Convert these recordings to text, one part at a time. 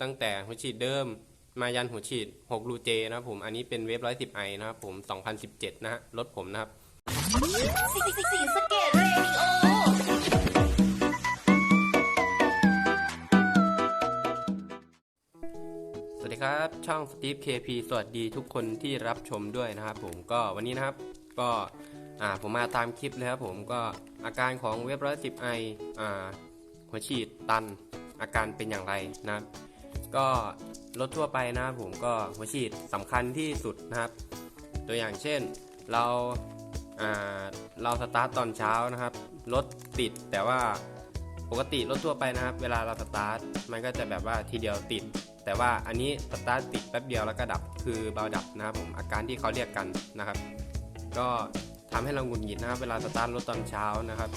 ตั้งแต่หัวฉีดเดิมมายันหัวฉีด6รูเจนะครับผมอันนี้เป็นเวฟ110ไอนะครับผม 2017 นะฮะรถผมนะครับสวัสดีครับช่อง Steve KP สวัสดีทุกคนที่รับชมด้วยนะครับผมก็วันนี้นะครับก็อ่าผมมาตามคลิปเลยครับผมก็อาการของเว็บ110ไออ่าหัวฉีดตันอาการเป็นอย่างไรนะครับ ก็รถทั่วไปนะครับผมก็หัวฉีดสำคัญที่สุดนะครับ ตัวอย่างเช่นเราอ่าเราสตาร์ทตอนเช้านะครับรถติดแต่ว่าปกติรถทั่วไปนะครับ เวลาเราสตาร์ทมันก็จะแบบว่าทีเดียวติด แต่ว่าอันนี้สตาร์ทติดแป๊บเดียวแล้วก็ดับคือเบาดับนะครับผมอาการที่เขาเรียกกันนะครับ ก็ทำให้เราหงุดหงิดนะครับ เวลาสตาร์ทรถตอนเช้านะครับ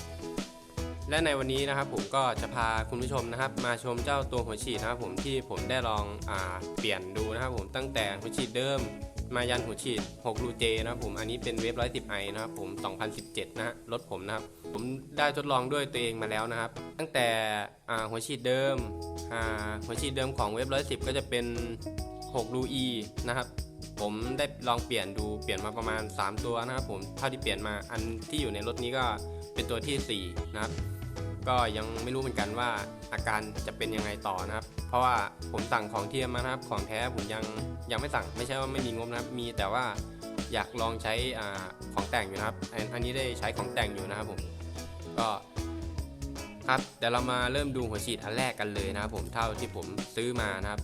และในวันนี้นะครับผมก็จะพาคุณผู้ชมนะครับ มาชมเจ้าตัวหัวฉีดนะครับผมที่ผมได้ลองอาเปลี่ยนดูนะครับผมตั้งแต่หัวฉีดเดิม มายันหัวฉีด6รูเจนะครับผมอันนี้เป็นเวฟ110ไอนะครับผม 2017 นะฮะรถผมนะครับ ผมได้ทดลองด้วยตัวเองมาแล้วนะครับ ตั้งแต่อ่าหัวฉีดเดิมอ่าหัวฉีดเดิมของเวฟ110 ก็จะเป็น6รู E นะครับผมได้ลองเปลี่ยนดูเปลี่ยนมาประมาณ 3 ตัวนะครับผมเท่าที่เปลี่ยนมาอันที่อยู่ในรถนี้ก็เป็นตัวที่ 4 นะครับ ก็ยังไม่รู้เหมือนกันว่าอาการจะเป็นยังไงต่อนะครับ เพราะว่าผมสั่งของเทียมมานะครับ ของแท้ผมยังยังไม่สั่ง ไม่ใช่ว่าไม่มีงบนะครับ มีแต่ว่าอยากลองใช้อาของแต่งอยู่นะครับ อันนี้ได้ใช้ของแต่งอยู่นะครับผม ก็ครับเดี๋ยวเรามาเริ่มดูหัวฉีดอันแรกกันเลยนะครับผมเท่าที่ผมซื้อมานะครับ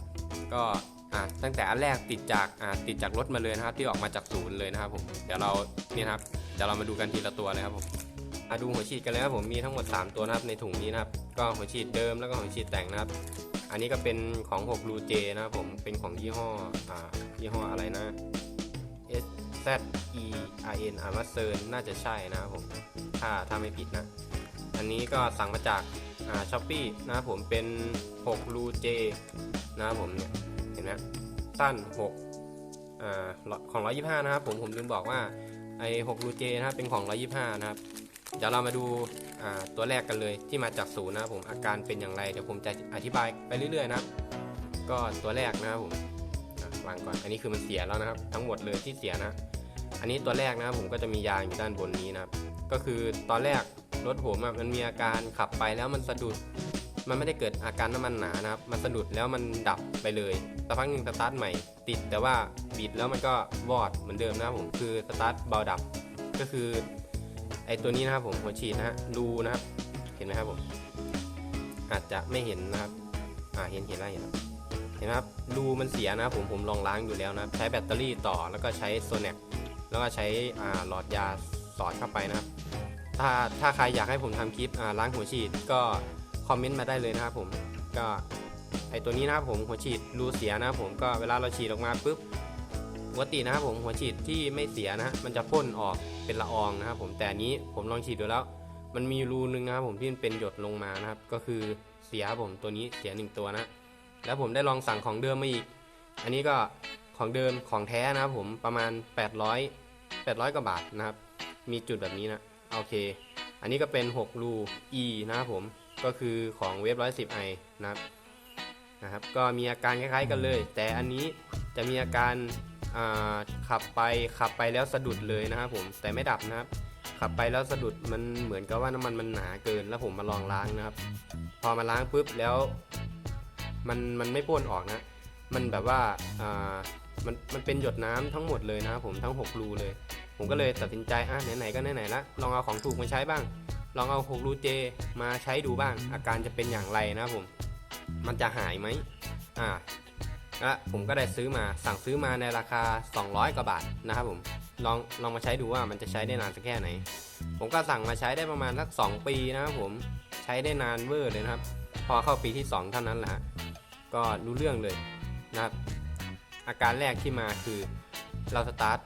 ก็อ่าตั้งแต่อันแรกติดจากอ่าติดจากรถมาเลยนะครับ ที่ออกมาจากศูนย์เลยนะครับผมเดี๋ยวเราเนี่นะครับเดี๋ยวเรามาดูกันทีละตัวเลยครับผม มาดูหัวฉีดกันเลยครับผมมีทั้งหมด 3 ตัวนะครับในถุงนี้นะครับ ก็หัวฉีดเดิมแล้วก็หัวฉีดแต่งนะครับ อันนี้ก็เป็นของ6 Blue J นะครับผมเป็นของยี่ห้ออ่ายี่ห้ออะไรนะ S Z E R N อานว่าเซิร์นน่าจะใช่นะครับผมถ้าถ้าไม่ผิดนะ อันนี้ก็สั่งมาจากอ่าช้อปปี้นะครับผมเป็น6 Blue J นะครับผมเนี่ยเห็นไหมสั้น6อ่าของ125 นะครับผมผมลืมบอกว่าไอ้6 Blue J นะครับเป็นของ 125 นะครับ เดี๋ยวเรามาดูาตัวแรกกันเลยที่มาจากศูนย์นะครับผมอาการเป็นอย่างไรเดี๋ยวผมจะอธิบายไปเรื่อยๆนะครับ ก็ตัวแรกนะครับผมวางก่อนอันนี้คือมันเสียแล้วนะครับ ทั้งหมดเลยที่เสียนะ อันนี้ตัวแรกนะครับผมก็จะมียางอยู่ด้านบนนี้นะครับ ก็คือตอนแรกรถผมมันมีอาการขับไปแล้วมันสะดุด มันไม่ได้เกิดอาการน้ำมันหนานะครับ มันสะดุดแล้วมันดับไปเลยสักพักหนึ่งสตาร์ทใหม่ติดแต่ว่าบิดแล้วมันก็วอดเหมือนเดิมนะครับผมคือสตาร์ทเบาดับก็คือ ไอตัวนี้นะครับผมหัวฉีดนะฮะรูนะครับ เห็นไหมครับผม อาจจะไม่เห็นนะครับ อ่าเห็นเห็นแล้วเห็นแล้วเห็นไหมครับรูมันเสียนะครับผมผมลองล้างอยู่แล้วนะใช้แบตเตอรี่ต่อแล้วก็ใช้โซเน c แล้วก็ใช้อ่าหลอดยาสอดเข้าไปนะครับ ถ้าถ้าใครอยากให้ผมทำคลิปอ่าล้างหัวฉีดก็คอมเมนต์มาได้เลยนะครับผมก็ไอตัวนี้นะครับผมหัวฉีดรูเสียนะครับผมก็เวลาเราฉีดออกมาปุ๊บ ปกตินะครับผมหัวฉีดที่ไม่เสียนะฮะมันจะพ่นออกเป็นละอองนะครับผมแต่นี้ผมลองฉีดดูแล้ว มันมีรูนึงนะครับผมที่มันเป็นหยดลงมานะครับ ก็คือเสียผมตัวนี้เสียหนึ่งตัวนะ แล้วผมได้ลองสั่งของเดิมมาอีก อันนี้ก็ของเดิมของแท้นะครับผมประมาณ 800 800กว่าบาทนะครับ มีจุดแบบนี้นะโอเค อันนี้ก็เป็น 6 รู E นะครับผมก็คือของเว็บ110 i นะครับนะครับ ก็มีอาการคล้ายๆกันเลย แต่อันนี้จะมีอาการ ขับไปขับไปแล้วสะดุดเลยนะครับผมแต่ไม่ดับนะครับ ขับไปแล้วสะดุดมันเหมือนกับว่าน้ำมันมันหนาเกิน แล้วผมมาลองล้างนะครับ พอมาล้างปุ๊บแล้วมันมันไม่พ่นออกนะ มันแบบว่าอ่ามันมันเป็นหยดน้ำทั้งหมดเลยนะครับผมทั้ง 6 รูเลย ผมก็เลยตัดสินใจอะไหนๆก็ไหนๆละลองเอาของถูกมาใช้บ้าง ลองเอา6รูเจมาใช้ดูบ้าง อาการจะเป็นอย่างไรนะครับผม มันจะหายไหมอ่า และผมก็ได้ซื้อมาสั่งซื้อมาในราคา 200 กว่าบาทนะครับผมลองลองมาใช้ดูว่ามันจะใช้ได้นานสักแค่ไหน ผมก็สั่งมาใช้ได้ประมาณสัก 2 ปีนะครับผมใช้ได้นานเวอร์เลยนะครับ พอเข้าปีที่ 2 เท่านั้นแหละฮะก็รู้เรื่องเลยนะครับอาการแรกที่มาคือเราสตาร์ท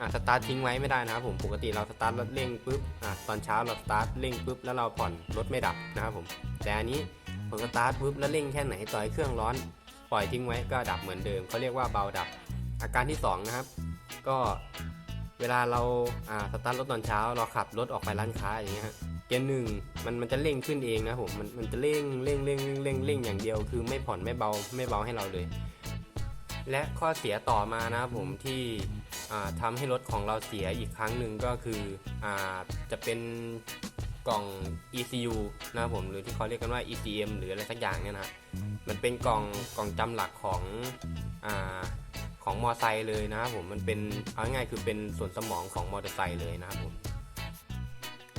อะสตาร์ททิ้งไว้ไม่ได้นะครับผมปกติเราสตาร์ทรถเร่งปุ๊บอะตอนเช้าเราสตาร์ทเร่งปุ๊บแล้วเราผ่อนรถไม่ดับนะครับผมแต่อันนี้ผมสตาร์ทปุ๊บแล้วเร่งแค่ไหนต่อยเครื่องร้อน ล่อยทิ้งไว้ก็ดับเหมือนเดิมเขาเรียกว่าเบาดับ อาการที่ 2 นะครับ ก็เวลาเราสตาร์ทรถตอนเช้า เราขับรถออกไปร้านค้าอย่างเงี้ยเกียร์หนึ่งมันมันจะเร่งขึ้นเองนะผมมันมันจะเร่งเร่งเร่งเร่งเร่งเร่งอย่างเดียว คือไม่ผ่อนไม่เบาไม่เบาให้เราเลย และข้อเสียต่อมานะผมที่อ่าทำให้รถของเราเสียอีกครั้งหนึ่งก็คืออจะเป็น กล่อง ECU นะครับผมหรือที่เขาเรียกกันว่า ECM หรืออะไรสักอย่างเนี่ยนะมันเป็นกล่องกล่องจำหลักของอาของมอไซค์เลยนะครับผมมันเป็นเอาง่ายๆคือเป็นส่วนสมองของมอเตอร์ไซค์เลยนะครับผม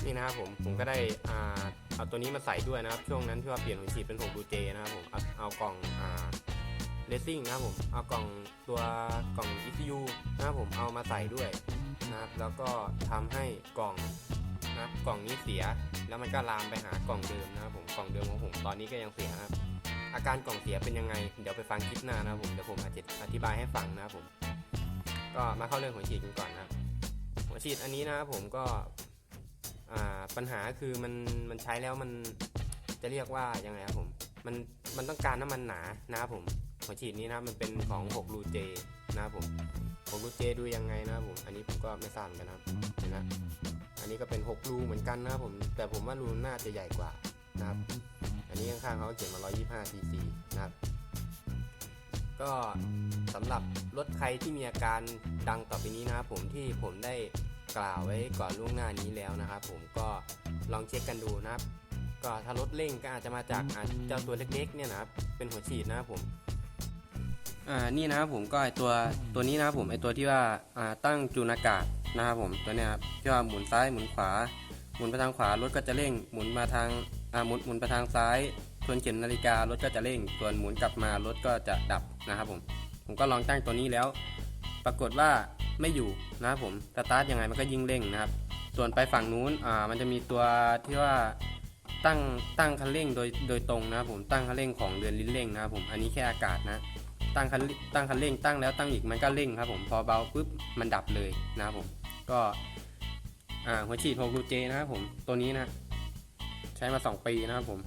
นี่นะครับผมผมก็ได้อ่าเอาตัวนี้มาใส่ด้วยนะครับ ช่วงนั้นที่ว่าเปลี่ยนหัวฉีดเป็น6 j นะครับผมเอาเอากล่องอ่าเลสซิ่งนะครับผมเอากล่องตัวกล่อง ECU นะครับผมเอามาใส่ด้วยนะครับแล้วก็ทำให้กล่อง นะครับ กล่องนี้เสียแล้วมันก็ลามไปหากล่องเดิมนะครับผมกล่องเดิมของผมตอนนี้ก็ยังเสียครับอาการกล่องเสียเป็นยังไง เดี๋ยวไปฟังคลิปหน้านะครับผมเดี๋ยวผมอาจจะอธิบายให้ฟังนะครับผม ก็มาเข้าเรื่องหัวฉีดกันก่อนนะครับหัวฉีดอันนี้นะครับผมก็ปัญหาคือมันมันใช้แล้วมันจะเรียกว่ายังไงครับผมมันมันต้องการน้ำมันหนานะครับผมหัวฉีดนี้นะมันเป็นของ6รูเจนะครับผม6รูเจดูยังไงนะครับผมอันนี้ผมก็ไม่ทราบกันนะครับเห็นนะ อันนี้ก็เป็น 6 รูเหมือนกันนะครับผม แต่ผมว่ารูน่าจะใหญ่กว่านะครับ อันนี้ข้างๆเขาเขียนมา 125 cc นะครับ ก็สำหรับรถใครที่มีอาการดังต่อไปนี้นะครับผมที่ผมได้กล่าวไว้ก่อนล่วงหน้านี้แล้วนะครับ ผมก็ลองเช็คกันดูนะครับ ก็ถ้ารถเร่งก็อาจจะมาจากอ่าเจ้าตัวเล็กๆเนี่ยนะครับ เป็นหัวฉีดนะครับผมอ่านี่นะครับผมก็ไอตัวตัวนี้นะครับผมไอตัวที่ว่าอ่าตั้งจูนอากาศ นะครับผมตัวเนี้ยครับที่ว่าหมุนซ้ายหมุนขวา หมุนไปทางขวารถก็จะเร่ง หมุนมาทางอ่าหมุนหมุนไปทางซ้ายทวนเข็มนาฬิการถก็จะเร่ง ส่วนหมุนกลับมารถก็จะดับนะครับผมผมก็ลองตั้งตัวนี้แล้ว ปรากฏว่าไม่อยู่นะครับผมสตาร์ทยังไงมันก็ยิ่งเร่งนะครับ ส่วนไปฝั่งนู้นอ่ามันจะมีตัวที่ว่าตั้งตั้งคันเร่งโดยโดยตรงนะครับผมตั้งคันเร่งของเรือนลิ้นเร่งนะครับผมอันนี้แค่อากาศนะตั้งคันตั้งคันเร่งตั้งแล้วตั้งอีกมันก็เร่งครับผมพอเบาปุ๊บมันดับเลยนะครับผม ก็หัวฉีด6รูเจนะครับผมตัวนี้นะ ใช้มา 2 ปีนะครับผม